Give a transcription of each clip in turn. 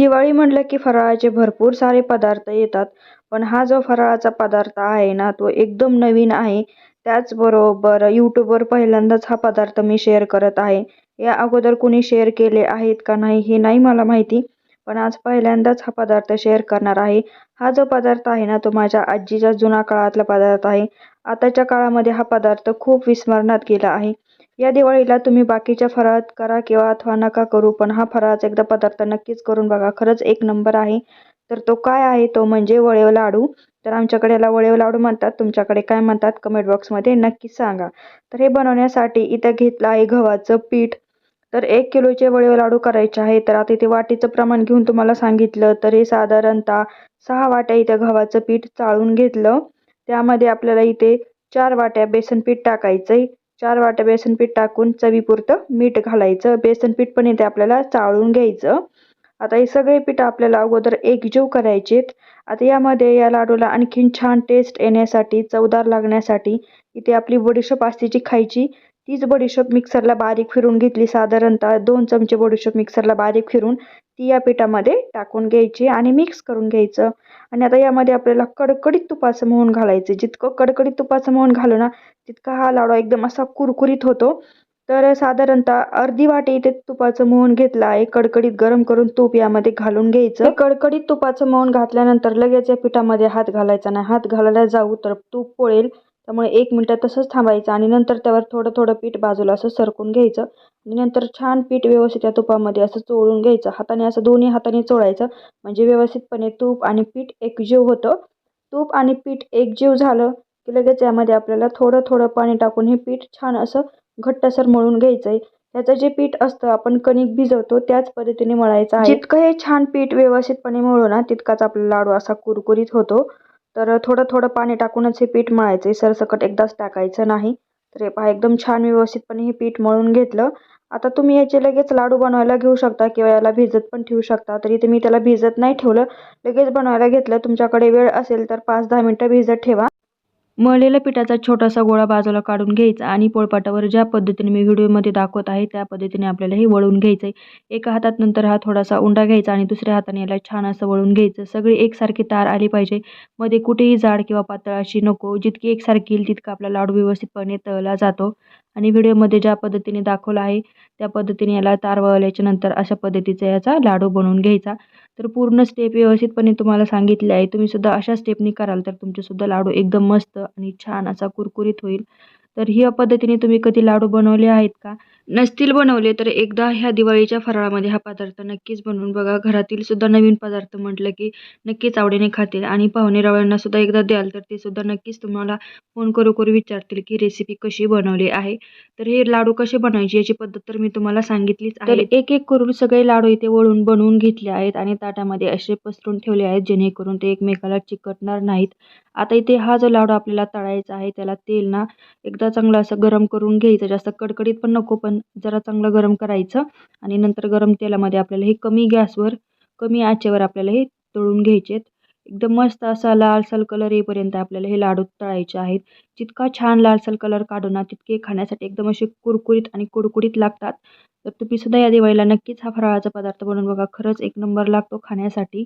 दिवाळी म्हटलं की फराळाचे भरपूर सारे पदार्थ येतात पण हा जो फराळाचा पदार्थ आहे ना तो एकदम नवीन आहे. त्याचबरोबर यूट्यूबवर पहिल्यांदाच हा पदार्थ मी शेअर करत आहे. या अगोदर कुणी शेअर केले आहेत का नाही हे नाही मला माहिती पण आज पहिल्यांदाच हा पदार्थ शेअर करणार आहे. हा जो पदार्थ आहे ना तो माझ्या आजीचा जुना काळातला पदार्थ आहे. आताच्या काळामध्ये हा पदार्थ खूप विस्मरणात गेला आहे. या दिवाळीला तुम्ही बाकीच्या फराळात करा किंवा अथवा नका करू पण हा फराळाचा एकदा पदार्थ नक्कीच करून बघा. खरंच एक नंबर आहे. तर तो काय आहे? तो म्हणजे वळेव लाडू. तर आमच्याकडे याला वळेव लाडू म्हणतात. तुमच्याकडे काय म्हणतात? कमेंट बॉक्समध्ये नक्की सांगा. तर हे बनवण्यासाठी इथं घेतलं आहे गव्हाचं पीठ. तर एक किलोचे वळेव लाडू करायचे आहे. तर आता इथे वाटीचं प्रमाण घेऊन तुम्हाला सांगितलं. तर हे साधारणतः सहा वाट्या इथं गव्हाचं पीठ चाळून घेतलं. त्यामध्ये आपल्याला इथे चार वाट्या बेसन पीठ टाकायचंय. चार वाट्या बेसन पीठ टाकून चवीपुरतं मीठ घालायचं. बेसन पीठ पण इथे आपल्याला चाळून घ्यायचं. आता हे सगळे पीठ आपल्याला अगोदर एकजीव करायचेत. आता यामध्ये या लाडूला आणखीन छान टेस्ट येण्यासाठी चवदार लागण्यासाठी इथे आपली बडीशोप असते जी खायची तीच बडीशोप मिक्सरला बारीक फिरून घेतली. साधारणतः दोन चमचे बडीशोप मिक्सरला बारीक फिरून ती या पिठामध्ये टाकून घ्यायची आणि मिक्स करून घ्यायचं. आणि आता यामध्ये आपल्याला कडकडीत तुपाचं मोहन घालायचं. जितकं कडकडीत तुपाचं मोहन घालू ना तितका हा लाडू एकदम असा कुरकुरीत होतो. तर साधारणतः अर्धी वाटी इथे तुपाचं मोहन घेतलं आहे. कडकडीत गरम करून तूप यामध्ये घालून घ्यायचं. कडकडीत तुपाचं मोहन घातल्यानंतर लगेच या पिठामध्ये हात घालायचा नाही. हात घालायला जाऊ तर तूप पोळेल. त्यामुळे एक मिनटं तसंच थांबायचं आणि नंतर त्यावर थोडं थोडं पीठ बाजूला असं सरकून घ्यायचं. आणि नंतर छान पीठ व्यवस्थित या तुपामध्ये असं चोळून घ्यायचं. हाताने असं दोन्ही हाताने चोळायचं. म्हणजे व्यवस्थितपणे तूप आणि पीठ एकजीव होतं. तूप आणि पीठ एकजीव झालं की लगेच यामध्ये आपल्याला थोडं थोडं पाणी टाकून हे पीठ छान असं घट्टसर मळून घ्यायचं आहे त्याचं जे पीठ असतं आपण कणिक भिजवतो त्याच पद्धतीने मळायचं आहे. जितकं हे छान पीठ व्यवस्थितपणे मळू ना तितकाच आपला लाडू असा कुरकुरीत होतो. तर थोडं थोडं पाणी टाकूनच हे पीठ मळायचं आहे सरसकट एकदाच टाकायचं नाही. तर हे पहा एकदम छान व्यवस्थितपणे हे पीठ मळून घेतलं. आता तुम्ही याचे लगेच लाडू बनवायला घेऊ शकता किंवा याला भिजत पण ठेवू शकता. तरी तुम्ही मी त्याला भिजत नाही ठेवलं. लगेच बनवायला घेतलं. तुमच्याकडे वेळ असेल तर पाच दहा मिनटं भिजत ठेवा. मळलेल्या पिठाचा छोटासा गोळा बाजूला काढून घ्यायचा आणि पोळपाटावर ज्या पद्धतीने मी व्हिडिओमध्ये दाखवत आहे त्या पद्धतीने आपल्याला हे वळून घ्यायचं आहे एका हातात नंतर हा थोडासा उंडा घ्यायचा आणि दुसऱ्या हाताने याला छान असं वळून घ्यायचं. सगळी एकसारखी तार आली पाहिजे. मध्ये कुठेही जाड किंवा पातळ अशी नको. जितकी एकसारखी येईल तितका आपला लाडू व्यवस्थितपणे तळला जातो. आणि व्हिडिओमध्ये ज्या पद्धतीने दाखवलं आहे त्या पद्धतीने याला तार वळल्याच्या नंतर अशा पद्धतीचा याचा लाडू बनवून घ्यायचा. तर पूर्ण स्टेप व्यवस्थितपणे तुम्हाला सांगितले आहे. तुम्हीसुद्धा अशा स्टेपनी कराल तर तुमचेसुद्धा लाडू एकदम मस्त आणि छान असा कुरकुरीत होईल. तर ह्या पद्धतीने तुम्ही कधी लाडू बनवले आहेत का? नसतील बनवले तर एकदा ह्या दिवाळीच्या फराळामध्ये हा पदार्थ नक्कीच बनवून बघा. घरातील सुद्धा नवीन पदार्थ म्हटलं की नक्कीच आवडीने खातील आणि पाहुणे रावळ्यांना सुद्धा एकदा द्याल तर ते सुद्धा नक्कीच तुम्हाला फोन करू करू विचारतील की रेसिपी कशी बनवली आहे. तर हे लाडू कसे बनवायचे याची पद्धत तर मी तुम्हाला सांगितलीच आहे. एक एक करून सगळे लाडू इथे वळून बनवून घेतले आहेत आणि ताटामध्ये असे पसरून ठेवले आहेत जेणेकरून ते एकमेकाला चिकटणार नाहीत. आता इथे हा जो लाडू आपल्याला तळायचा आहे त्याला तेल ना एकदा चांगलं असं गरम करून घ्यायचं. जास्त कडकडीत पण नको पण जरा चांगलं गरम करायचं आणि नंतर गरम तेलामध्ये आपल्याला हे कमी गॅसवर कमी आचेवर आपल्याला हे तळून घ्यायचे एकदम मस्त असा लालसाल कलर येईपर्यंत आपल्याला हे लाडू तळायचे आहेत. जितका छान लालसाल कलर काढू ना तितके खाण्यासाठी एकदम असे कुरकुरीत आणि कुडकुडीत लागतात. तर तुम्ही सुद्धा या दिवाळीला नक्कीच हा फराळाचा पदार्थ बनवून बघा. खरंच एक नंबर लागतो खाण्यासाठी.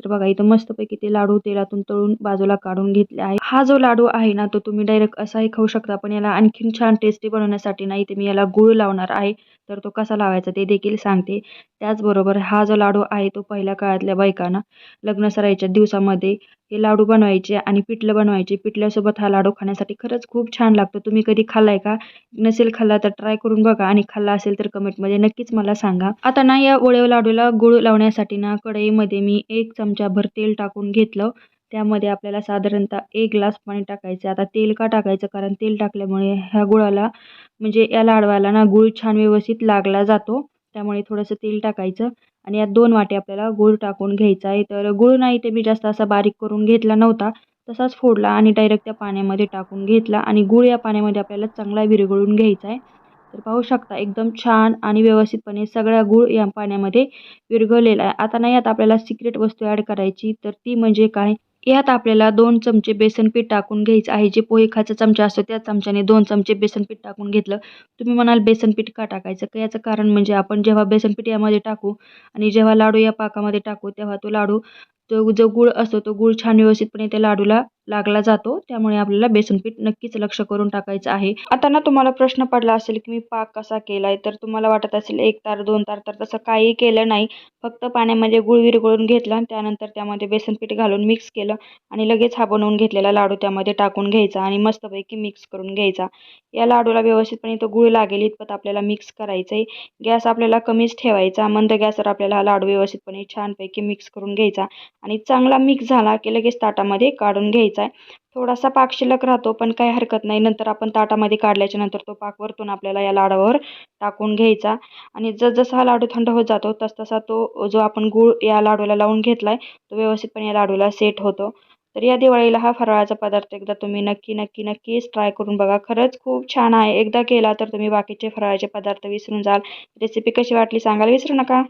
तर बघा इथं मस्तपैकी ते लाडू तेलातून तळून बाजूला काढून घेतले आहे. हा जो लाडू आहे ना तो तुम्ही डायरेक्ट असाही खाऊ शकता पण याला आणखीन छान टेस्टी बनवण्यासाठी ना इथे मी याला गुळ लावणार आहे. तर तो कसा लावायचा ते देखील सांगते. त्याचबरोबर हा जो लाडू आहे तो पहिल्या काळातल्या बायकांना लग्न सरायच्या दिवसामध्ये हे लाडू बनवायचे आणि पिठलं बनवायचे. पिठल्यासोबत हा लाडू खाण्यासाठी खरंच खूप छान लागतो. तुम्ही कधी खाल्लाय का? नसेल खाल्ला तर ट्राय करून बघा आणि खाल्ला असेल तर कमेंटमध्ये नक्कीच मला सांगा. आता ना या वळेव लाडूला गुळ लावण्यासाठी ना कढईमध्ये मी एक चमचाभर तेल टाकून घेतलं. त्यामध्ये आपल्याला साधारणतः एक ग्लास पाणी टाकायचं. आता तेल का टाकायचं? कारण तेल टाकल्यामुळे ह्या गुळाला म्हणजे या लाडवाला ना गुळ छान व्यवस्थित लागला जातो. त्यामुळे थोडंसं तेल टाकायचं आणि यात दोन वाटे आपल्याला गूळ टाकून घ्यायचा आहे. तर गूळ नाही ते मी जास्त असा बारीक करून घेतला नव्हता. तसाच फोडला आणि डायरेक्ट त्या पाण्यामध्ये टाकून घेतला आणि गूळ या पाण्यामध्ये आपल्याला चांगला विरघळून घ्यायचा आहे. तर पाहू शकता एकदम छान आणि व्यवस्थितपणे सगळ्या गूळ या पाण्यामध्ये विरघळलेला आहे. आता नाही आता आपल्याला सिक्रेट वस्तू ॲड करायची. तर ती म्हणजे काय? यात आपल्याला दोन चमचे बेसन पीठ टाकून घ्यायचं आहे. जे पोहे खायचा चमचा असतो त्या चमच्याने दोन चमचे बेसन पीठ टाकून घेतलं. तुम्ही म्हणाल बेसन पीठ का टाकायचं? का याचं कारण म्हणजे आपण जेव्हा बेसन पीठ यामध्ये टाकू आणि जेव्हा लाडू या पाकामध्ये टाकू तेव्हा तो लाडू तो जो गुळ असतो तो गुळ छान व्यवस्थितपणे त्या लाडूला लागला जातो. त्यामुळे आपल्याला बेसन पीठ नक्कीच लक्ष करून टाकायचं आहे. आता ना तुम्हाला प्रश्न पडला असेल की मी पाक कसा केलाय तर तुम्हाला वाटत असेल एक तार दोन तार तर तसं काही केलं नाही. फक्त पाण्यामध्ये गुळ विरघळून घेतलं आणि त्यानंतर त्यामध्ये बेसन पीठ घालून मिक्स केलं आणि लगेच हा बनवून घेतलेला लाडू त्यामध्ये टाकून घ्यायचा आणि मस्तपैकी मिक्स करून घ्यायचा. या लाडूला व्यवस्थितपणे तो गुळ लागेल इतपत आपल्याला मिक्स करायचं आहे गॅस आपल्याला कमीच ठेवायचा. मंद गॅसवर आपल्याला हा लाडू व्यवस्थितपणे छानपैकी मिक्स करून घ्यायचा आणि चांगला मिक्स झाला की लगेच ताटामध्ये काढून घ्यायचा. घ्यायचा आहे. थोडासा पाक शिल्लक राहतो पण काही हरकत नाही. नंतर आपण ताटामध्ये काढल्याच्या नंतर तो पाक वरतून आपल्याला या लाडूवर टाकून घ्यायचा. आणि जसजसा हा लाडू थंड होत जातो तसतसा तो जो आपण गूळ या लाडूला लावून घेतला आहे तो व्यवस्थितपणे या लाडूला सेट होतो. तर या दिवाळीला हा फराळाचा पदार्थ एकदा तुम्ही नक्की नक्की नक्कीच ट्राय करून बघा. खरंच खूप छान आहे. एकदा केला तर तुम्ही बाकीचे फराळाचे पदार्थ विसरून जाल. रेसिपी कशी वाटली सांगायला विसरू नका.